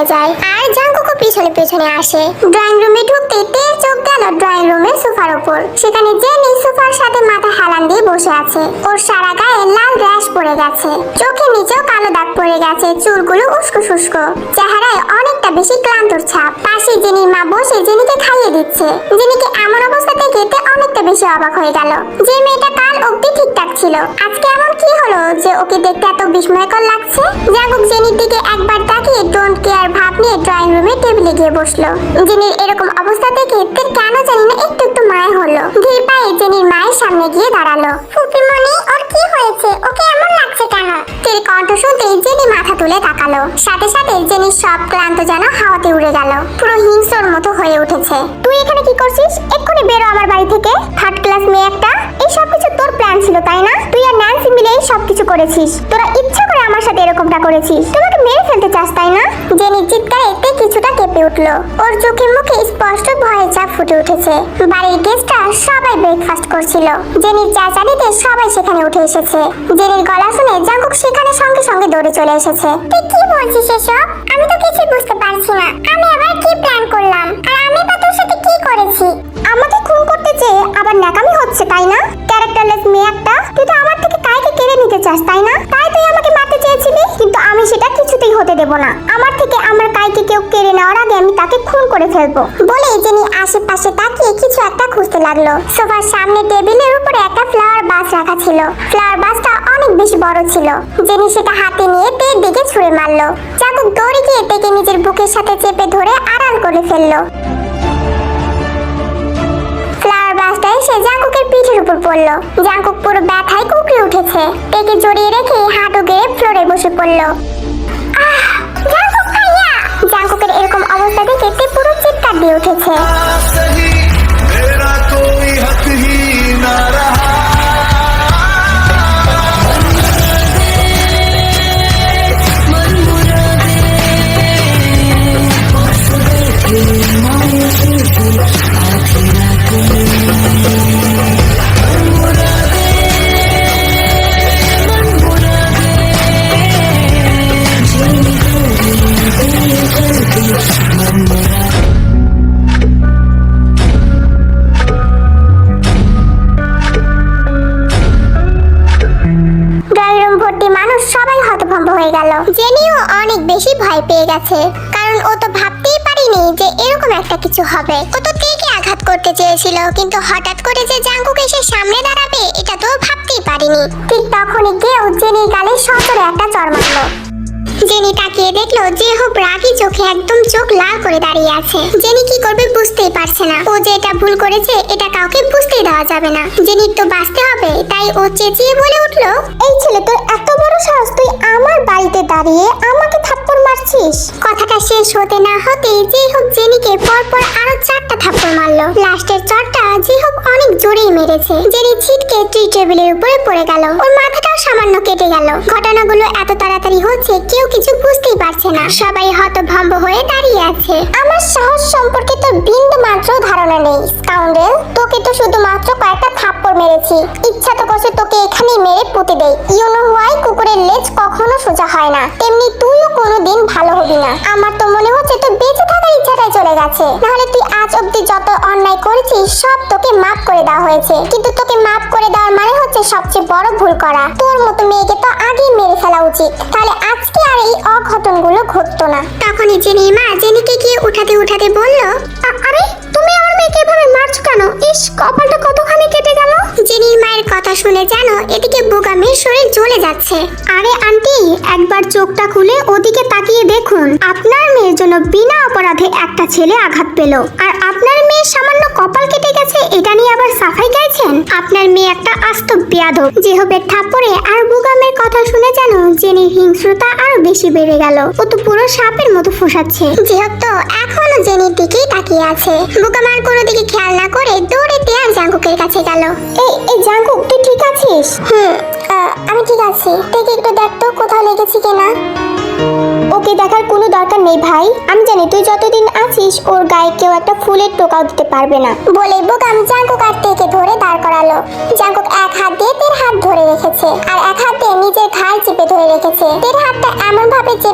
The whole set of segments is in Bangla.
চলে যায়। আর জাঙ্কুকও পিছনে পেছনে আসে। ড্রয়িং রুমে ঢুকতে উপর সেখানে জেনি সোফার সাথে মাথা হেলান দিয়ে বসে আছে। ওর সারা গায়ে লাল র্যাশ পড়ে গেছে। চোখে নিচেও কালো দাগ পড়ে গেছে, চুলগুলো উস্কো শুষ্কো। চেহারায় অনেকটা বেশি ক্লান্তর ছাপ। পাশে জেনির মা বসে জেনিকে খাইয়ে দিচ্ছে। জেনিকে এমন অবস্থা দেখে তে অনেকটা বেশি অবাক হয়ে গেল। যে মেয়েটা কাল অব্দি ঠিকঠাক ছিল। আজকে এমন কি হলো যে ওকে দেখতে এত বিস্ময়কর লাগছে? জাগুক জেনির দিকে একবার তাকিয়ে ডোন্ট কেয়ার ভাব নিয়ে ড্রয়িং রুমে টেবিলে গিয়ে বসল। জেনির এরকম অবস্থা দেখে কেন জানি না একটু একটু মায় হলো। ধীর পায়ে জেনির মায়ের সামনে গিয়ে দাঁড়াল। ফুপিমণি, ওর কি হয়েছে? ওকে এমন লাগছে কেন? তুলে তাকালো। সাথে সাথে জেনির সব ক্লান্ত যেন হাওয়াতে উড়ে গেল। পুরো হিংস্রর মতো হয়ে উঠেছে। তুই এখানে কি করছিস? এক্ষুনি বেরো আমার বাড়ি থেকে। থার্ড ক্লাস মেয়ে একটা। এই সব কিছু তোর প্ল্যান ছিল, তাই না? তুই আর ন্যান্সি মিলে এই সব কিছু করেছিস। তোরা ইচ্ছা করে আমার সাথে এরকমটা করেছিস। তোমাকে মেরে ফেলতে চাস, তাই না? জেনির চিৎকারে তে কিছুটা কেঁপে উঠল। ওর চোখে মুখে স্পষ্ট ভয়ের চাপ ফুটে উঠেছে। বাড়ির গেস্টরা সবাই ব্রেকফাস্ট করছিল। জেনির চাচারিতে সবাই সেখানে উঠে এসেছে। জেনির গলা শুনে জাঙ্কুক সেখানে সঙ্গে সঙ্গে দৌড়ে চলে এসেছে। তুই হতে দেব না। আমার থেকে আমার কাইকে কেউ কেড়ে নেওয়ার আগে আমি তাকে খুন করে ফেলব। বলে জেনি আশেপাশে তাকিয়ে কিছু একটা খুঁজতে লাগল। সোফার সামনে টেবিলের উপরে একটা ফ্লাওয়ার বাস রাখা ছিল। ফ্লাওয়ার বাসটা বেশি বড় ছিল জেনি সেটা হাতে নিয়ে তের দিকে ছুঁড়ে মারলো। চাকুক দৌড়ে গিয়ে তেকে নিজের বুকের সাথে চেপে ধরে আড়াল করে ফেলল। পিঠের উপর পড়ল। পুরো উঠেছে। রেখে হাঁটু ফ্লোরে বসে পড়ল। এরকম পুরো চিৎকার দিয়ে উঠেছে। হয়ে গেল। জেনিও অনেক বেশি ভয় পেয়ে গেছে। কারণ ও তো ভাবতেই পারিনি যে এরকম একটা কিছু হবে। ও তো তেকে আঘাত করতে চেয়েছিল, কিন্তু হঠাৎ করে যে জাঙ্কুক এসে সামনে দাঁড়াবে, এটা তো ভাবতেই পারিনি। ঠিক তখনই কেউ জেনির গালে সতরে একটা চড় মারলো। জেনি তাকিয়ে দেখল যে হোপ রাগি চোখে একদম চোখ লাল করে দাঁড়িয়ে আছে। জেনি কি করবে বুঝতেই পারছে না। ও যে এটা ভুল করেছে এটা কাউকে বুঝতেই দেওয়া যাবে না। জেনির তো বাঁচতে হবে তাই ও চেঁচিয়ে বলে উঠল এই ছেলে তোর এত বড় সাহস তুই আমার বাড়িতে দাঁড়িয়ে আমাকে থাপ্পড় মারছিস? কথাটা শেষ হতে না হতেই যে হোপ জেনিকে পরপর আরও চারটা থাপ্পড় মারলো। লাস্টের চটটা যে হোপ অনেক জোরেই মেরেছে। জেনি ছিটকে ট্রি টেবিলের উপরে পড়ে গেল। ওর মাথাটাও সামান্য কেটে গেল। ঘটনাগুলো এত তাড়াতাড়ি হচ্ছে কেউ কিছু বুঝতেই পারছে না। সবাই হতভম্ব হয়ে দাঁড়িয়ে আছে। আমার সাহস সম্পর্কে তো বিন্দু মাত্র ধারণা নেই। স্কাউন্ডেল, তোকে তো শুধুমাত্র কয়েকটা থাপ্পড় মেরেছি। ইচ্ছা তো করছে তোকে এখানেই মেরে পুঁতে দেই। ইউ নো হোয়াই কুকুরের লেজ কখনো সোজা হয় না। তেমনি তুইও কোনোদিন ভালো হবি না। আমার তো মনে হচ্ছে তোর বেঁচে থাকার ইচ্ছাটাই চলে গেছে। নাহলে তুই আজ অব্দি যত অন্যায় করেছিস, সব তোকে মাফ করে দেওয়া হয়েছে। কিন্তু তোকে মাফ করে দেওয়ার মানে হচ্ছে সবচেয়ে বড় ভুল করা। তোর মতো মেয়েকে তো আগেই মেরে ফেলা উচিত। তাহলে জেনি মা জেনিকে গিয়ে উঠাতে উঠাতে বলল মায়ের কথা শুনে জানো এদিকে বোকা মেয়ের শরীর জ্বলে যাচ্ছে। আরে আন্টি, একবার চোখটা খুলে ওদিকে তাকিয়ে দেখুন। আপনার মেয়ের জন্য বিনা অপরাধে একটা ছেলে আঘাত পেল। আর আপনার মেয়ের সামান্য কপাল কেটে গেছে, এটা নিয়ে আবার সাফাই গাইছেন? আপনার মেয়ে একটা আস্ত বেয়াদব। যেহবের থাপ্পড়ে আর বুগামের কথা শুনে জানো জেনির হিংস্রতা আরও বেশি বেড়ে গেল। ও তো পুরো সাপের মতো ফোসাচ্ছে। যেহেতু এখনও জেনির দিকেই তাকিয়ে আছে। বুগাম আর কোনো দিকে খেয়াল না করে দৌড়ে দেয়ার কাছে গেল। এই এই জাঙ্কুক তুই ঠিক আছিস? হুম আহ, আমি ঠিক আছি। দেখি একটু দেখ তো কোথাও লেগেছি কিনা। ওকে দেখার কোনো দরকার নেই ভাই। আমি জানি তুই যতদিন আছিস, ওর গায়ে কেউ একটা ফুলের টোকাও দিতে পারবে না। বলে বোকাম জাঙ্কুক আর তেকে ধরে দাঁড় করালো। জাঙ্কুক এক হাত দিয়ে তের হাত ধরে রেখেছে। আর এক হাত দিয়ে নিজের ঘাড় চেপে ধরে রেখেছে। তের হাতটা এমন ভাবে যে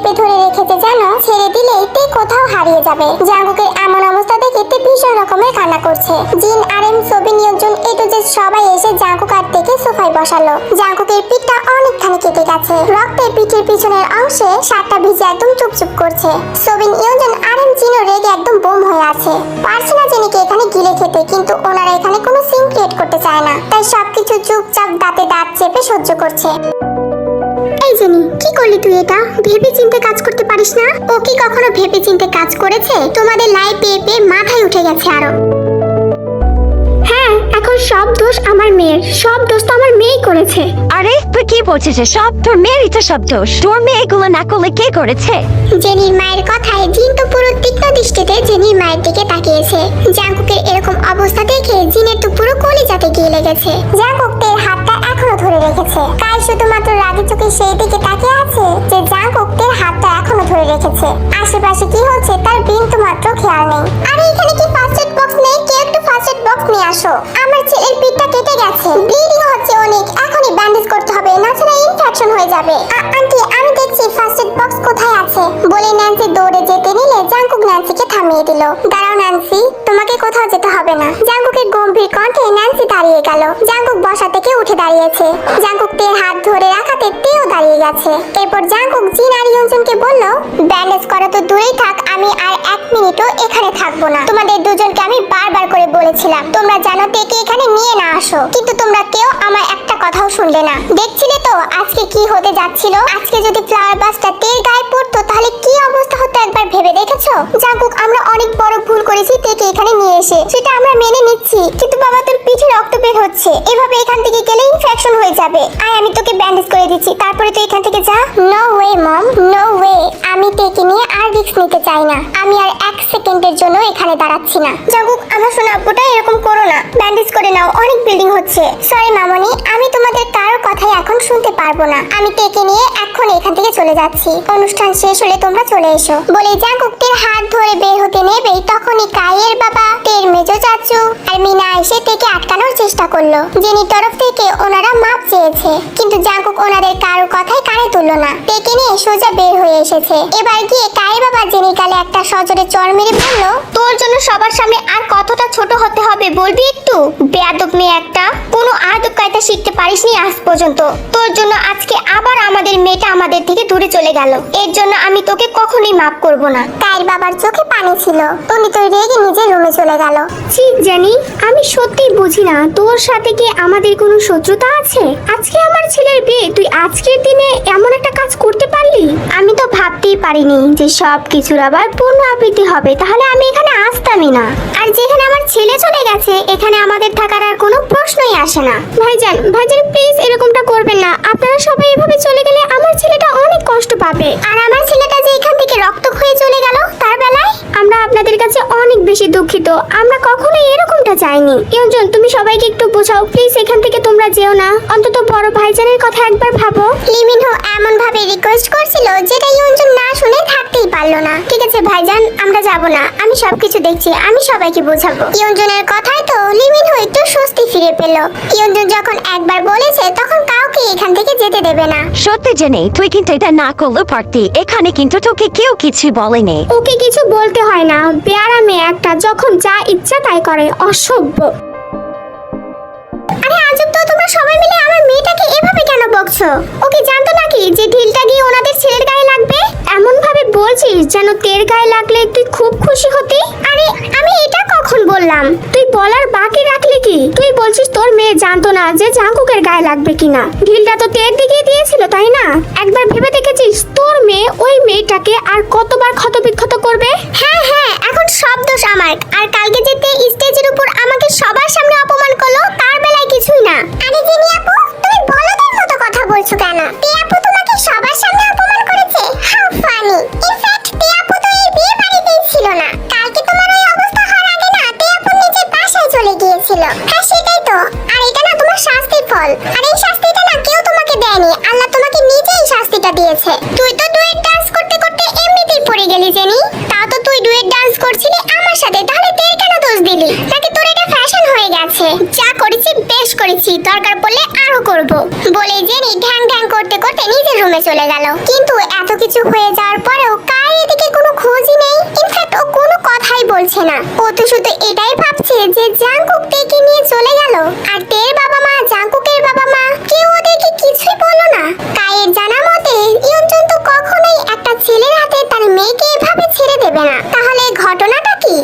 পালিয়ে যাবে। জাঙ্কুকের এমন অবস্থা দেখে তে ভীষণ রকমের কান্না করছে। জিন আর এম ছবি নিয়োজন এ জেড সবাই এসে জাঙ্কুক আর থেকে সোফায় বসালো। জাঙ্কুকের পিঠটা অনেকখানি কেটে গেছে। রক্তে পিঠের পিছনের অংশে সাতটা ভিজে একদম চুপচুপ করছে। সোবিন ইয়োজন আর এম জিনও রেগে একদম বোম হয়ে আছে। পারছে না জেনিকে এখানে গিলে খেতে, কিন্তু ওনারা এখানে কোনো সিন ক্রিয়েট করতে চায় না। তাই সবকিছু চুপচাপ দাঁতে দাঁত চেপে সহ্য করছে। এই জেনি, কি করলি তুই এটা? ভেবে চিন্তে কাজ করতে পারিস না? ও কি কখনো ভেবে চিন্তে কাজ করেছে? তোমাদের লাই পেয়ে পেয়ে মাথায় উঠে গেছে আরও। সব দোষ আমার মেয়ের সব দোষ তো আমার মেয়েই করেছে। আরে তুই কি বলছিস সব তোর মেয়েরই তো সব দোষ। তোর মেয়ে এগুলো না করলে কে করেছে? জেনির মায়ের কথায় জিন তো পুরো তীক্ষ্ণ দৃষ্টিতে জেনির মায়ের দিকে তাকিয়েছে। জাঙ্কুকের এরকম অবস্থা দেখে জিনের তো পুরো কলিজাতে গিয়ে লেগেছে। জাঙ্কুক তের হাতটা এখনও ধরে রেখেছে। কাই শুধুমাত্র রাগি চোখে সেই দিকে তাকিয়ে আছে যে জাঙ্কুক তের হাতটা এখনও ধরে রেখেছে। আশেপাশে কি হচ্ছে তার বিন্দু মাত্র খেয়াল নেই। আরে এখানে কি ফার্স্ট গেছে। এরপর জাঙ্কুক জিন আর ইয়নজনকে বলল, ব্যান্ডেজ করা তো দূরেই থাক, আমি আর এক মিনিটও এখানে থাকব না। তোমাদের দুজনকে আমি বারবার বলেছিলাম, তোমরা জানো তেকে এখানে নিয়ে না আসো। কিন্তু তোমরা কেউ আমার একটা কথাও শুনলে না। দেখছিলে তো আজকে কি হতে যাচ্ছিল? আজকে যদি ফ্লাওয়ার বাসটা তের গায়ে পড়তো, তাহলে কি অবস্থা হতো একবার ভেবে দেখেছ? জাগুক আমরা অনেক বড় ভুল করেছি তেকে এখানে নিয়ে এসে। সেটা আমরা মেনে নিচ্ছি, কিন্তু বাবা তোর পিঠে রক্ত বের হচ্ছে। এভাবে এখান থেকে গেলে ইনফেকশন হয়ে যাবে। আয়, আমি তোকে ব্যান্ডেজ করে দিচ্ছি। তারপরে তুই এখান থেকে যা। No way mom no way আমি তেকে নিয়ে আর রিস্ক নিতে চাই না। আমি আর এক সেকেন্ডের জন্য এখানে দাঁড়াচ্ছি না। জাগুক আমার শোনা আপুটা এরকম করো না। ব্যান্ডেজ করে নাও, অনেক ব্লিডিং হচ্ছে। সরি মামনি, আমি তোমাদের কারোর কথাই এখন শুনতে পারব না। আমি তেকে নিয়ে এখন এখান থেকে চলে যাচ্ছি। অনুষ্ঠান শেষ হলে তোমরা চলে এসো। বলে জাগুক তের হাত ধরে বের হতে নেবেই তখনই কায়ের বাবা, তের মেজো চাচু আর মিনা এসে তেকে আটকানোর চেষ্টা করল জেনির তরফ থেকে ওনারা মাপ চেয়েছে। কিন্তু জাঙ্কুক ওনাদের কারোর কথাই কানে তুললো না। তেকে নিয়ে সোজা বের হয়ে এসেছে। এবার গিয়ে কায়ের বাবা জেনির গালে একটা সজোরে চর মেরে বলল, তোর জন্য সবার সামনে আর কতটা ছোট হতে হবে বলবি একটু? বেয়াদব মেয়ে একটা। কোনো আদব কায়দা শিখতে পারিসনি আজ পর্যন্ত। তোর জন্য আজকে আবার আমাদের মেয়েটা আমাদের থেকে দূরে চলে গেল। এর জন্য আমি তোকে কখনোই মাফ করব না। কায়ের বাবার চোখে পানি ছিল। উনি তো রেগে নিজের রুমে চলে গেল। ছি জানি। আমি সত্যিই বুঝি না তোর সাথে কি আমাদের কোনো শত্রুতা আছে? আজকে আমার ছেলের বিয়ে তুই আজকের দিনে এমন একটা কাজ করতে পারলি? আমি তো ভাবতেই পারিনি যে সব কিছুর আবার পূর্ণ আবৃত্তি হবে তাহলে আমি এখানে আসতামই না। আর যেখানে আমার ছেলে চলে গেছে, এখানে আমাদের থাকার আর কোনো প্রশ্নই আসে না। ভাইজান ভাইজান প্লিজ এরকমটা করবেন না। আপনারা সবাই এভাবে চলে গেলে আমার ছেলেটা অনেক কষ্ট পাবে। আর আমার ছেলেটা যে এখান থেকে রক্ত হয়ে চলে গেল, তার বেলায় আমরা আপনাদের কাছে অনেক বেশি দুঃখিত। আমরা কখনোই এরকমটা চাইনি। ইয়ঞ্জন, তুমি সবাইকে একটু বোঝাও। প্লিজ এখান থেকে তোমরা যেও না। অন্তত বড় ভাইজানের কথা একবার ভাবো। লিমিনহো এমন ভাবে রিকোয়েস্ট করছিল যেটা ইয়ঞ্জন না শুনে থাকতেই পারল না। ঠিক আছে ভাইজান, আমরা যাব না। আমি সবকিছু দেখছি। আমি সবাইকে বোঝাবো? ইয়ঞ্জনের কথায় তো লিমিনহো একটু স্বস্তি ফিরে পেল। ইয়ঞ্জন যখন একবার বলেছে তখন কাউকে এখান থেকে যেতে দেবে না। সত্যি জেনে তুই কিন্তু এটা না করলে পারতি। এখানে কিন্তু তোকে কেউ কিছু বলেনি। ওকে কিছু বলতে হয় না। বেয়ারা মেয়ে একটা যখন যা ইচ্ছা তাই করে। অসভ্য। আরে আজব তো তোমরা সবাই মিলে বকছো। ওকে, জানতো নাকি যে ঢিলটা গিয়ে ওনাদের ছেলের গায়ে লাগবে? এমন ভাবে বলছিস যেন তের গায়ে লাগলে তুই খুব খুশি হতি? আরে, আমি এটা কখন বললাম? তুই বলার বাকি রাখলি কি? তুই বলছিস তোর মেয়ে জানতো না যে জাঙ্কুকের গায়ে লাগবে কিনা। ঢিলটা তো তের দিকে দিয়েছিল, তাই না? একবার ভেবে দেখেছিস তোর মেয়ে ওই মেয়েটাকে আর কতবার ক্ষত বিক্ষত করবে? হ্যাঁ হ্যাঁ এখন সব দোষ আমার। আর কালকে যেতে স্টেজের উপর আমাকে সবার সামনে অপমান করল, তার বেলায় কিছুই না। আরে জিনি আপু বলছো কেন? টিয়াপু তোমাকে সবার সামনে অপমান করেছে। How funny. ইনফ্যাক্ট তে আপু তো এই বিয়ে বাড়িতেই ছিল না। কালকে তোমার ওই অবস্থা হওয়ার আগে না টিয়াপু নিজের বাসায় চলে গিয়েছিল। হ্যাঁ হয়ে যাওয়ার পরেও কার এদিকে কোনো খোঁজই নেই? ইনফ্যাক্ট ও কোনো কথাই বলছে না। ও তো শুধু এটাই ভাবছে যে জাঙ্কুক তেকে নিয়ে চলে গেল। আর তের বাবা মা জাঙ্কুকের বাবা মা, কেউ ওদেরকে কিছুই বলল না। কায়ের জানা মতে, ইয়ঞ্জন তো কখনোই একটা ছেলের হাতে তার মেয়েকে এভাবে ছেড়ে দেবে না। তাহলে ঘটনাটা কি?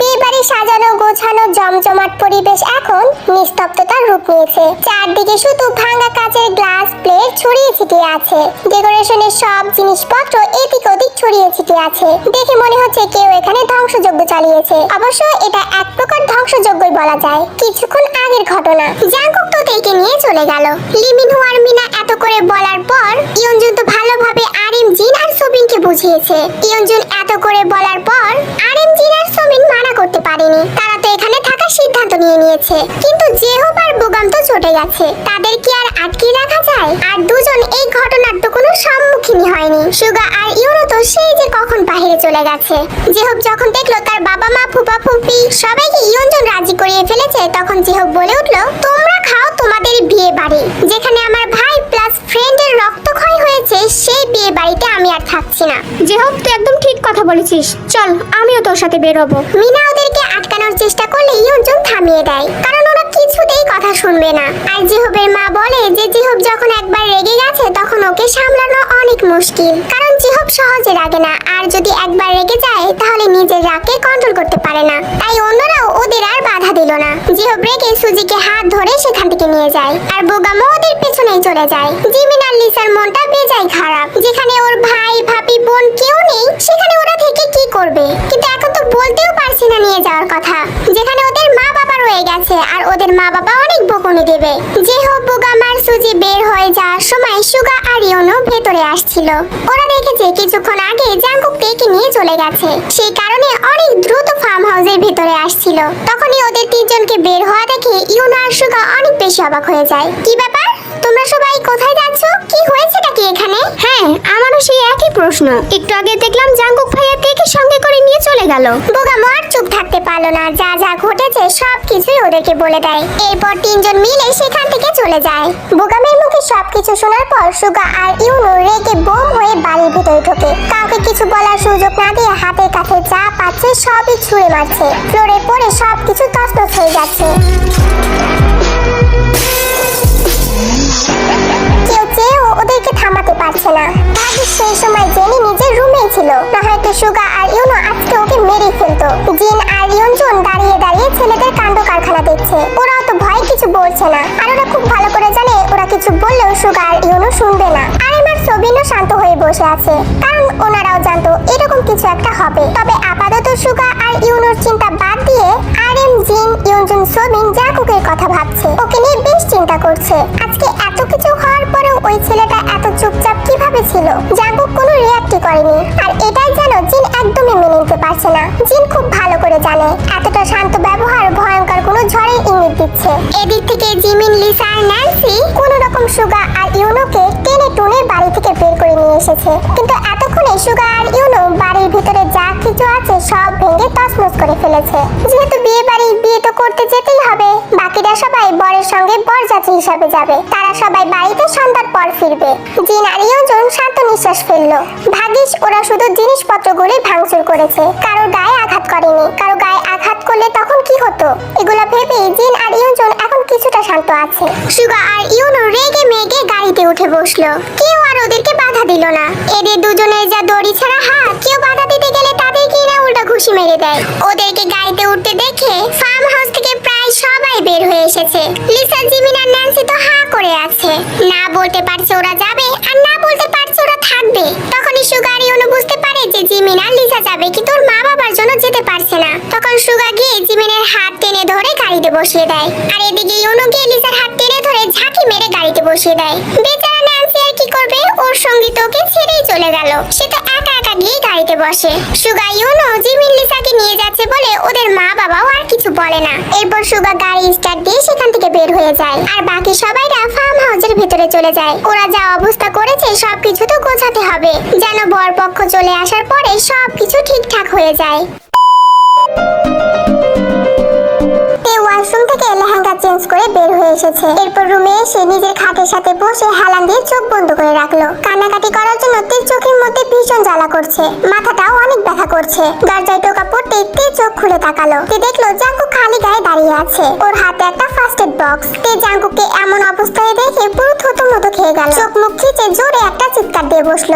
বিয়েবাড়ি সাজানো, গোছানো, জমজমাট পরিবেশ এখন নিস্তব্ধতার রূপ নিয়েছে। চারদিকে শুধু ভাঙা কাচের গ্লাস, প্লেট ছড়িয়ে ছিটিয়ে আছে। ডেকোরেশনের সব জিনিসপত্র এদিক ওদিক ছড়িয়ে ছিটিয়ে আছে। দেখে মনে হচ্ছে কেউ এখানে ধ্বংসযজ্ঞ চালিয়েছে। অবশ্য এটা এক প্রকার ধ্বংসযজ্ঞই বলা যায়। কিছুক্ষণ আগের ঘটনা। জাঙ্কুক তো তেকে নিয়ে চলে গেল। লিমিন হুয়ার মিনা এত করে বলার পর ইয়ঞ্জুন তো ভালোভাবে আরিম জিন আর সোবিনকে বুঝিয়েছে। ইয়ঞ্জুন এত করে বলার পর আরিম জিন আর সোবিন মানা করতে পারেনি। তারা তো এখানে থাকার সিদ্ধান্ত নিয়ে নিয়েছে। কিন্তু জেহব আর বুগাম তো চটে গেছে। তাদের কি আর আটকে রাখা যায়? আর দুজন এই ঘটনার তো কোনো সম্মুখীনই হয়নি। সুগা আর ইউনো তো সেই যে কখন বাইরে চলে গেছে। জেহব যখন দেখল তার বাবা মা ফুপা ফুপি সবাইকে ইয়ঞ্জন রাজি করিয়ে ফেলেছে তখন জেহব বলে উঠল তোমরা খাও তোমাদের বিয়ে বাড়ি। যেখানে আমার ভাই প্লাস ফ্রেন্ডের রক্তক্ষয় হয়েছে সেই বিয়ে বাড়িতে আমি আর থাকছি না। যে হোক তুই একদম ঠিক কথা বলেছিস। চল আমিও তোর সাথে বেরোবো মিনা ওদেরকে আটকানোর চেষ্টা করলে ইয়ঞ্জন থামিয়ে দেয় কারণ ওরা কিছুতেই কথা শুনবে না। আর জিহবের মা বলে যে জিহব যখন একবার রেগে গেছে তখন ওকে সামলানো অনেক মুশকিল। কারণ জিহব সহজে রাগে না, আর যদি একবার রেগে যায়, তাহলে নিজের রাগকে কন্ট্রোল করতে পারে না। তাই অন্যরাও ওদের আর বাধা দিল না। জিহব রেগে সুজিকে হাত ধরে সেখান থেকে নিয়ে যায়, আর বোগামও ওদের পেছনেই চলে যায়। জিমিন আর লিসার মনটা বেজায় খারাপ। যেখানে ওর ভাই, ভাবি, বোন কেউ নেই, সেখানে ওরা থেকে কি করবে? কিন্তু এখন তো বলতেও পারছি না নিয়ে যাওয়ার কথা। যেখানে ওদের মা বাবা রয়ে গেছে, আর ওদের মা বাবা অনেক বকুনি দেবে। যে হোক বুগাম বের হয়ে যাওয়ার সময় সুগা আর ইয়নো ভেতরে আসছিল। ওরা দেখেছে কিছুক্ষণ আগে জাঙ্কুক তেকে নিয়ে চলে গেছে। সেই কারণে অনেক দ্রুত ফার্ম হাউসের ভেতরে আসছিল। তখনই ওদের তিনজনকে বের হওয়া দেখে ইয়নো আর সুগা অনেক বেশি অবাক হয়ে যায়। কি ব্যাপার? তোমরা সবাই কোথায় যাচ্ছ? কি হয়েছেটা কি এখানে? হ্যাঁ আমারও সেই একই প্রশ্ন। একটু আগে দেখলাম জাঙ্কুক ভাইয়া তেকে সঙ্গে করে নিয়ে চলে গেল। বোগামো আর চুপ থাকতে পারল না। যা যা ঘটেছে সব কিছুই ওদেরকে বলে দেয়। এরপর তিনজন মিলে সেখান থেকে চলে যায়। বোগামের মুখে সবকিছু শোনার পর সুগা আর ইউনো রেগে বোম হয়ে বাড়ির ভিতরে ঢোকে। কাউকে কিছু বলার সুযোগ না দিয়ে হাতের কাছে যা পাচ্ছে সবই ছুঁড়ে মারছে। ফ্লোরে পড়ে সবকিছু তছনছ হয়ে যাচ্ছে। কেউ চেয়েও ওদেরকে থামাতে পারছে না। সেই সময় জেনি নিজের রুমেই ছিল। না হয়তো সুগা আর ইউনো আজকে ওকে মেরে ফেলতো। জিন আর ইয়ঞ্জন দাঁড়িয়ে দাঁড়িয়ে ছেলেদের কাণ্ড কারখানা দেখছে। ওরা তো ভয় কিছু বলছে না। আর ওরা খুব ভালো করে কিছু বললেও সুগার ইউনো শুনবে না। আর এবার সবিনও শান্ত হয়ে বসে আছে। কারণ ওনারাও জানতো এরকম কিছু একটা হবে। তবে আপাতত সুগা আর ইউনোর চিন্তা বাদ দিয়ে আর এম জিন ইউনজুন সবিন, জাকুকের কথা ভাবছে। ওকে নিয়ে বেশ চিন্তা করছে। আজকে কিছু হওয়ার পরেও ওই ছেলেটা এত চুপচাপ কীভাবে ছিল? জাগুক কোনো রিয়াক্টই করেনি। আর এটাই যেন জিন একদমই মেনে নিতে পারছে না। জিন খুব ভালো করে জানে, এতটা শান্ত ব্যবহার ভয়ঙ্কর কোনো ঝড়ের ইঙ্গিত দিচ্ছে। এদিক থেকে জিমিন, লিসা আর ন্যান্সি কোনো রকম সুগা আর ইউনোকে টেনে টুনে বাড়ি থেকে বের করে নিয়ে এসেছে। কিন্তু এতক্ষণে সুগা আর ইউনো বাড়ির ভিতরে যা কিছু আছে সব ভেঙে তছনছ করে ফেলেছে। যেহেতু বিয়ে বাড়ি বিয়ে তো করতে যেতেই হবে। বাকিরা সবাই বরের সঙ্গে বরযাত্রী হিসাবে যাবে। তারা সবাই বাড়িতে সন্ধ্যার পর ফিরবে। জিন আর ইয়জন শান্ত নিঃশ্বাস ফেলল। ভাগিস ওরা শুধু জিনিসপত্রগুলি ভাঙচুর করেছে। কারও গায়ে আঘাত করেনি। কারও গায়ে আঘাত করলে তখন কি হতো? এগুলো ভেবে জিন আর ইয়জন এখন কিছুটা শান্ত আছে। সুগা আর ইউনো রেগে মেগে গাড়িতে উঠে বসল। কেউ আর ওদেরকে বাধা দিল না। এদের দুজনের যা দড়ি ছাড়া হাত, কেউ বাধা দিতে গেলে তাদেরকে না উল্টা ঘুষি মেরে দেয়? ওদেরকে গাড়িতে উঠতে দেখে ফার্ম হাউস থেকে সবাই বের হয়ে এসেছে। লিসা, জিমিন আর ন্যান্সি তো হা করে আছে। না বলতে পারছে ওরা যাবে আর না বলতে পারছে ওরা থাকবে। তখনই সুগার ইউনো বুঝতে পারে যে জিমিন আর লিসা যাবে, কিন্তু ওর মা বাবার জন্য যেতে পারছে না। তখন সুগা গিয়ে জিমিনের হাত টেনে ধরে গাড়িতে বসিয়ে দেয়। আর এদিকে ইউনো গিয়ে লিসার হাত টেনে ধরে ঝাঁকি মেরে গাড়িতে বসিয়ে দেয়। বেচারা ন্যান্সি আর কি করবে? ওর সঙ্গী তো ওকে ছেড়েই চলে গেল। সে তো একা একা গিয়ে গাড়িতে বসে। সুগা ইউনো জিমিন লিসাকে নিয়ে যাচ্ছে বলে ওদের মা বাবাও আর কিছু বলে না। এরপর সুগা গাড়ি স্টার্ট দিয়ে সেখান থেকে বের হয়ে যায়। আর বাকি সবাইরা ফার্ম হাউসের ভিতরে চলে যায়। ওরা যা অবস্থা করেছে সবকিছু তো গোছাতে হবে। যেন বরপক্ষ চলে আসার পরে সবকিছু ঠিকঠাক হয়ে যায়। চেঞ্জ করে বের হয়ে এসেছে। এরপর রুমে এসে নিজের খাটের সাথে বসে হেলান দিয়ে চোখ বন্ধ করে রাখল। কান্নাকাটি করার জন্য তের চোখের মধ্যে ভীষণ জ্বালা করছে। মাথাটাও অনেক ব্যথা করছে। দরজায় টোকা পড়তে তে চোখ খুলে তাকালো। তে দেখল জাঙ্কু খালি গায়ে দাঁড়িয়ে আছে। ওর হাতে একটা ফার্স্ট এড বক্স তে জাঙ্কুকে এমন অবস্থায় দেখে পুরো থতো মতো খেয়ে গেল। চোখ মুখ খিচে জোরে একটা চিৎকার দিয়ে বসল।